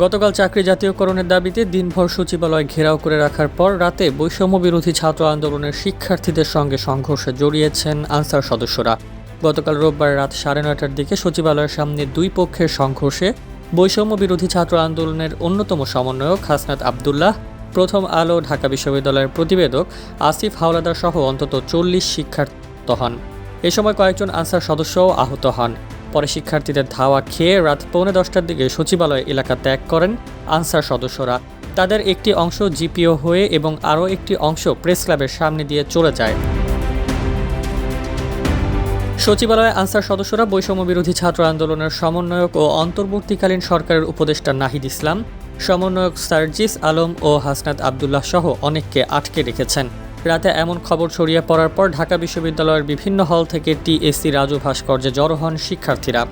গতকাল চাকরি জাতীয়করণের দাবিতে দিনভর সচিবালয় ঘেরাও করে রাখার পর রাতে বৈষম্য বিরোধী ছাত্র আন্দোলনের শিক্ষার্থীদের সঙ্গে সংঘর্ষে জড়িয়েছেন আনসার সদস্যরা। গতকাল রোববার রাত সাড়ে নয়টার দিকে সচিবালয়ের সামনে দুই পক্ষের সংঘর্ষে বৈষম্য বিরোধী ছাত্র আন্দোলনের অন্যতম সমন্বয়ক হাসনাত আবদুল্লাহ, প্রথম আলো ঢাকা বিশ্ববিদ্যালয়ের প্রতিবেদক আসিফ হাওলাদার সহ অন্তত চল্লিশ শিক্ষার্থী হন। এ সময় কয়েকজন আনসার সদস্যও আহত হন। পরে শিক্ষার্থীদের ধাওয়া খেয়ে রাত পৌনে দশটার দিকে সচিবালয় এলাকা ত্যাগ করেন আনসার সদস্যরা। তাদের একটি অংশ জিপিও হয়ে এবং আরও একটি অংশ প্রেস ক্লাবের সামনে দিয়ে চলে যায়। সচিবালয়ে আনসার সদস্যরা বৈষম্য বিরোধী ছাত্র আন্দোলনের সমন্বয়ক ও অন্তর্বর্তীকালীন সরকারের উপদেষ্টা নাহিদ ইসলাম, সমন্বয়ক সার্জিস আলম ও হাসনাত আবদুল্লাহ সহ অনেককে আটকে রেখেছেন। রাতে এমন খবর ছড়িয়ে পড়ার পর ঢাকা বিশ্ববিদ্যালয়ের বিভিন্ন হল থেকে টিএসসি রাজু ভাস্কর্যে জড়ো হন শিক্ষার্থীরা।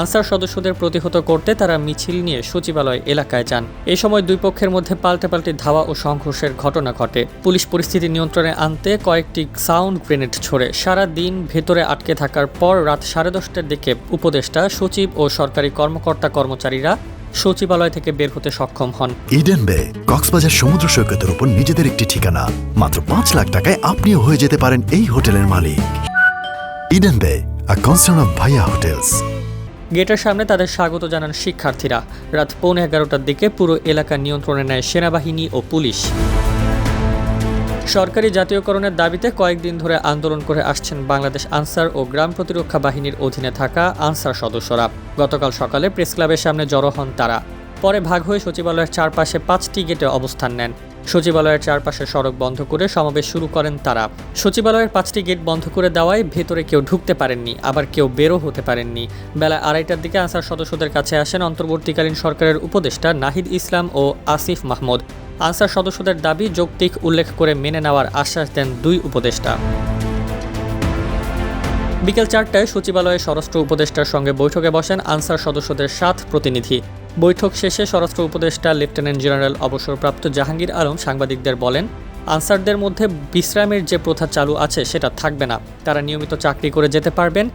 আনসার সদস্যদের প্রতিহত করতে তারা মিছিল নিয়ে সচিবালয় এলাকায় যান। এ সময় দুই পক্ষের মধ্যে পাল্টে পাল্টে ধাওয়া ও সংঘর্ষের ঘটনা ঘটে। পুলিশ পরিস্থিতি নিয়ন্ত্রণে আনতে কয়েকটি সাউন্ড গ্রেনেড ছড়ে। সারা দিন ভেতরে আটকে থাকার পর রাত সাড়ে দশটার দিকে উপদেষ্টা, সচিব ও সরকারি কর্মকর্তা কর্মচারীরা সচিবালয় থেকে বের হতে সক্ষম হন। ইডেন বে কক্সবাজার সমুদ্র সৈকতের উপর নিজেদের একটি ঠিকানা। মাত্র পাঁচ লাখ টাকায় আপনিও হয়ে যেতে পারেন এই হোটেলের মালিক। Eden Bay a concern of Bhaiya hotels গেটের সামনে তাদের স্বাগত জানান শিক্ষার্থীরা। রাত পৌনে এগারোটার দিকে পুরো এলাকা নিয়ন্ত্রণে নেয় সেনাবাহিনী ও পুলিশ। সরকারি জাতীয়করণের দাবিতে কয়েকদিন ধরে আন্দোলন করে আসছেন বাংলাদেশ আনসার ও গ্রাম প্রতিরক্ষা বাহিনীর অধীনে থাকা আনসার সদস্যরা। গতকাল সকালে প্রেস ক্লাবের সামনে জড়ো হন তারা। পরে ভাগ হয়ে সচিবালয়ের চারপাশে পাঁচটি গেটে অবস্থান নেন। সচিবালয়ের চারপাশে সড়ক বন্ধ করে সমাবেশ শুরু করেন তারা। সচিবালয়ের পাঁচটি গেট বন্ধ করে দেওয়ায় ভেতরে কেউ ঢুকতে পারেননি, আবার কেউ বেরো হতে পারেননি। বেলা আড়াইটার দিকে আনসার সদস্যদের কাছে আসেন অন্তর্বর্তীকালীন সরকারের উপদেষ্টা নাহিদ ইসলাম ও আসিফ মাহমুদ। আনসার সদস্যদের দাবি যৌক্তিক উল্লেখ করে মেনে নেওয়ার আশ্বাস দেন দুই উপদেষ্টা। বিকেল চারটায় সচিবালয়ে স্বরাষ্ট্র উপদেষ্টার সঙ্গে বৈঠকে বসেন আনসার সদস্যদের সাত প্রতিনিধি। বৈঠক শেষে স্বরাষ্ট্র উপদেষ্টা লেফটেন্যান্ট জেনারেল অবসরপ্রাপ্ত জাহাঙ্গীর আলম সাংবাদিকদের বলেন, আনসারদের মধ্যে বিশ্রামের যে প্রথা চালু আছে সেটা থাকবে না। তারা নিয়মিত চাকরি করে যেতে পারবেন।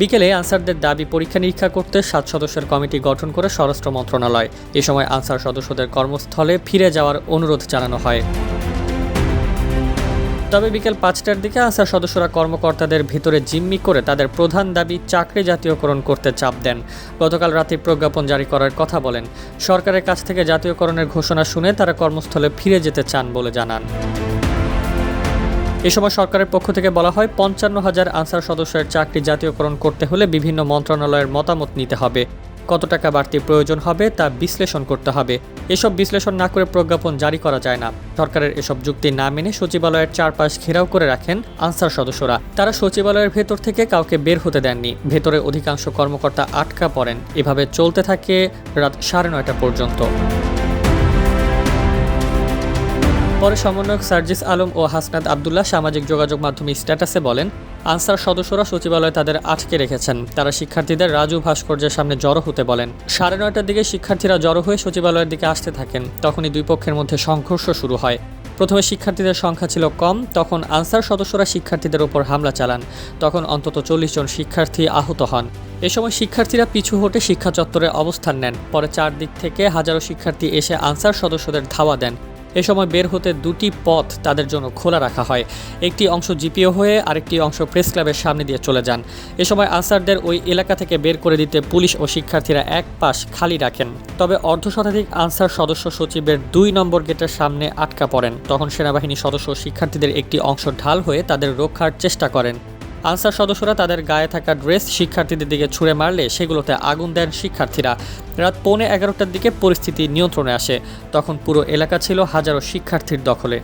বিকেলে আনসারদের দাবি পরীক্ষা নিরীক্ষা করতে সাত সদস্যের কমিটি গঠন করে স্বরাষ্ট্র মন্ত্রণালয়। এ সময় আনসার সদস্যদের কর্মস্থলে ফিরে যাওয়ার অনুরোধ জানানো হয়। তবে বিকেল পাঁচটার দিকে আনসার সদস্যরা কর্মকর্তাদের ভিতরে জিম্মি করে তাদের প্রধান দাবি চাকরি জাতীয়করণ করতে চাপ দেন। গতকাল রাতে প্রজ্ঞাপন জারি করার কথা বলেন। সরকারের কাছ থেকে জাতীয়করণের ঘোষণা শুনে তারা কর্মস্থলে ফিরে যেতে চান বলে জানান। এ সময় সরকারের পক্ষ থেকে বলা হয়, পঞ্চান্ন হাজার আনসার সদস্যের চাকরি জাতীয়করণ করতে হলে বিভিন্ন মন্ত্রণালয়ের মতামত নিতে হবে। কত টাকা বাড়তি প্রয়োজন হবে তা বিশ্লেষণ করতে হবে। এসব বিশ্লেষণ না করে প্রজ্ঞাপন জারি করা যায় না। সরকারের এসব যুক্তি না মেনে সচিবালয়ের চারপাশ ঘেরাও করে রাখেন আনসার সদস্যরা। তারা সচিবালয়ের ভেতর থেকে কাউকে বের হতে দেননি। ভেতরে অধিকাংশ কর্মকর্তা আটকা পড়েন। এভাবে চলতে থাকে রাত সাড়ে নয়টা পর্যন্ত। পরে সমন্বয়ক সার্জিস আলম ও হাসনাত আবদুল্লাহ সামাজিক যোগাযোগ মাধ্যমে স্ট্যাটাসে বলেন আনসার সদস্যরা সচিবালয়ে তাদের আটকে রেখেছেন। তারা শিক্ষার্থীদের রাজু ভাস্কর্যের সামনে জড়ো হতে বলেন। সাড়ে নয়টার দিকে শিক্ষার্থীরা জড়ো হয়ে সচিবালয়ের দিকে আসতে থাকেন। তখনই দুই পক্ষের মধ্যে সংঘর্ষ শুরু হয়। প্রথমে শিক্ষার্থীদের সংখ্যা ছিল কম, তখন আনসার সদস্যরা শিক্ষার্থীদের উপর হামলা চালান। তখন অন্তত চল্লিশ জন শিক্ষার্থী আহত হন। এ সময় শিক্ষার্থীরা পিছু হটে শিক্ষা চত্বরে অবস্থান নেন। পরে চারদিক থেকে হাজারো শিক্ষার্থী এসে আনসার সদস্যদের ধাওয়া দেন। এ সময় বের হতে দুটি পথ তাদের জন্য খোলা রাখা হয়। একটি অংশ জিপিও হয়ে আরেকটি অংশ প্রেস ক্লাবের সামনে দিয়ে চলে যান। এ সময় আনসারদের ওই এলাকা থেকে বের করে দিতে পুলিশ ও শিক্ষার্থীরা এক পাশ খালি রাখেন। তবে অর্ধ শতাধিক আনসার সদস্য সচিবের দুই নম্বর গেটের সামনে আটকা পড়েন। তখন সেনাবাহিনী সদস্য শিক্ষার্থীদের একটি অংশ ঢাল হয়ে তাদের রক্ষার চেষ্টা করেন। আনসার সদস্যরা তাদের গায়ে থাকা ড্রেস শিক্ষার্থীদের দিকে ছুঁড়ে মারলে সেগুলোতে আগুন দেন শিক্ষার্থীরা। রাত পৌনে এগারোটার দিকে পরিস্থিতি নিয়ন্ত্রণে আসে। তখন পুরো এলাকা ছিল হাজারো শিক্ষার্থীর দখলে।